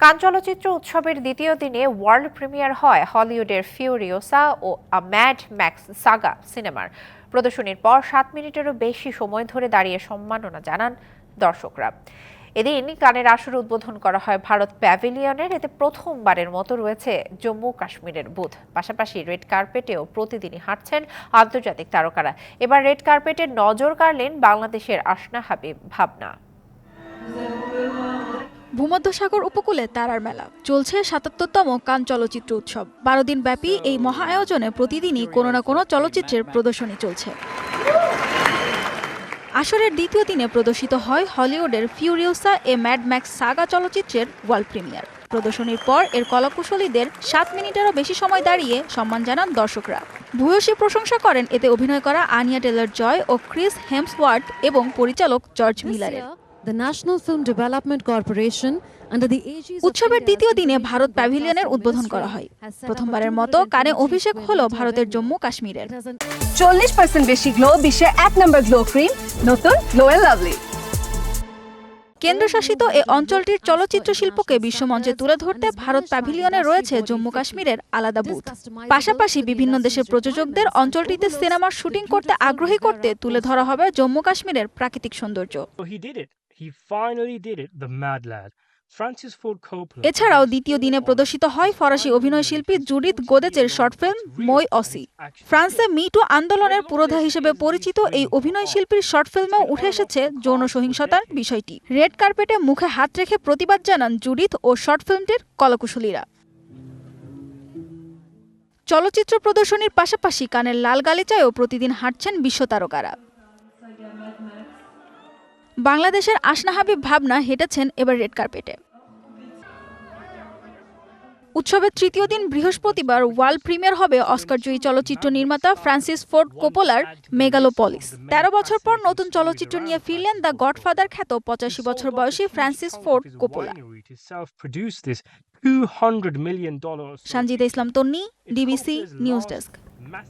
কান চলচ্চিত্র উৎসবের দ্বিতীয় দিনে ওয়ার্ল্ড প্রিমিয়ার হয় হলিউডের ফিউরিওসা ও আ ম্যাড ম্যাক্স সাগা সিনেমার। প্রদর্শনীর পর সাত মিনিটেরও বেশি সময় ধরে দাঁড়িয়ে সম্মাননা জানান দর্শকরা। এদিন কানের আসর উদ্বোধন করা হয় ভারত প্যাভিলিয়নের। এতে প্রথমবারের মতো রয়েছে জম্মু কাশ্মীরের বুথ। পাশাপাশি রেড কার্পেটেও প্রতিদিনই হাঁটছেন আন্তর্জাতিক তারকারা। এবার রেড কার্পেটে নজর কাড়লেন বাংলাদেশের আসনা হাবিব ভাবনা। ভূমধ্যসাগর উপকূলে তারার মেলা। চলছে সাতাত্তরতম কান চলচ্চিত্র উৎসব। বারো দিন ব্যাপী এই মহা আয়োজনে প্রতিদিনই কোনো না কোনো চলচ্চিত্রের প্রদর্শনী চলছে। আসরের দ্বিতীয় দিনে প্রদর্শিত হয় হলিউডের Furiosa a Mad Max saga চলচ্চিত্রের ওয়ার্ল্ড প্রিমিয়ার। প্রদর্শনীর পর এর কলাকুশলীদের সাত মিনিটেরও বেশি সময় দাঁড়িয়ে সম্মান জানান দর্শকরা। ভূয়সী প্রশংসা করেন এতে অভিনয় করা আনিয়া টেলর জয় ও ক্রিস হেমসওয়ার্থ এবং পরিচালক জর্জ মিলারের। Year, the National Film Development Corporation under the aegis of উৎসবের দ্বিতীয় দিনে ভারত প্যাভিলিয়নের উদ্বোধন করা হয়। প্রথমবারের মতো কানে অভিষেক হলো ভারতের জম্মু কাশ্মীরের। চল্লিশ পার্সেন্ট বেশি গ্লো বিশ্বের এক নম্বর গ্লো ক্রিম নতুন গ্লো লাভলি কেন্দ্রশাসিত এ অঞ্চলটির চলচ্চিত্র শিল্পকে বিশ্বমঞ্চে তুলে ধরতে ভারত প্যাভিলিয়নে রয়েছে জম্মু কাশ্মীরের আলাদা বুথ পাশাপাশি বিভিন্ন দেশের প্রযোজকদের অঞ্চলটিতে সিনেমার শুটিং করতে আগ্রহী করতে তুলে ধরা হবে জম্মু কাশ্মীরের প্রাকৃতিক সৌন্দর্য। So he did it. He finally did it, the mad lad. Francis Ford Coppola. এছাড়াও দ্বিতীয় দিনে প্রদর্শিত হয় ফরাসি অভিনয়শিল্পী জুডিথ গোদেচের শর্ট ফিল্ম মই অসি। ফ্রান্সে মিটু আন্দোলনের পুরোধা হিসেবে পরিচিত এই অভিনয় শিল্পীর শর্ট ফিল্মেও উঠে এসেছে যৌন সহিংসতার বিষয়টি। রেড কার্পেটে মুখে হাত রেখে প্রতিবাদ জানান জুডিথ ও শর্ট ফিল্মটির কলাকুশলীরা। চলচ্চিত্র প্রদর্শনীর পাশাপাশি কানের লাল গালিচায়ও প্রতিদিন হাঁটছেন বিশ্বতারকারা বাংলাদেশের হাবিব ভাবনা হেঁটেছেন এবার রেড কার্পেটে। উৎসবের তৃতীয় দিন বৃহস্পতিবার ওয়ার্ল্ড প্রিমিয়ার হবে অস্কারজয়ী চলচ্চিত্র নির্মাতা ফ্রান্সিস ফোর্ড কোপোলার মেগালোপলিস। তেরো বছর পর নতুন চলচ্চিত্র নিয়ে ফিরলেন দ্য গডফাদার খ্যাত পঁচাশি বছর বয়সী Francis Ford Coppola. To self-produce this $200 million. Sanjida Islam, Tonni, DBC, news desk.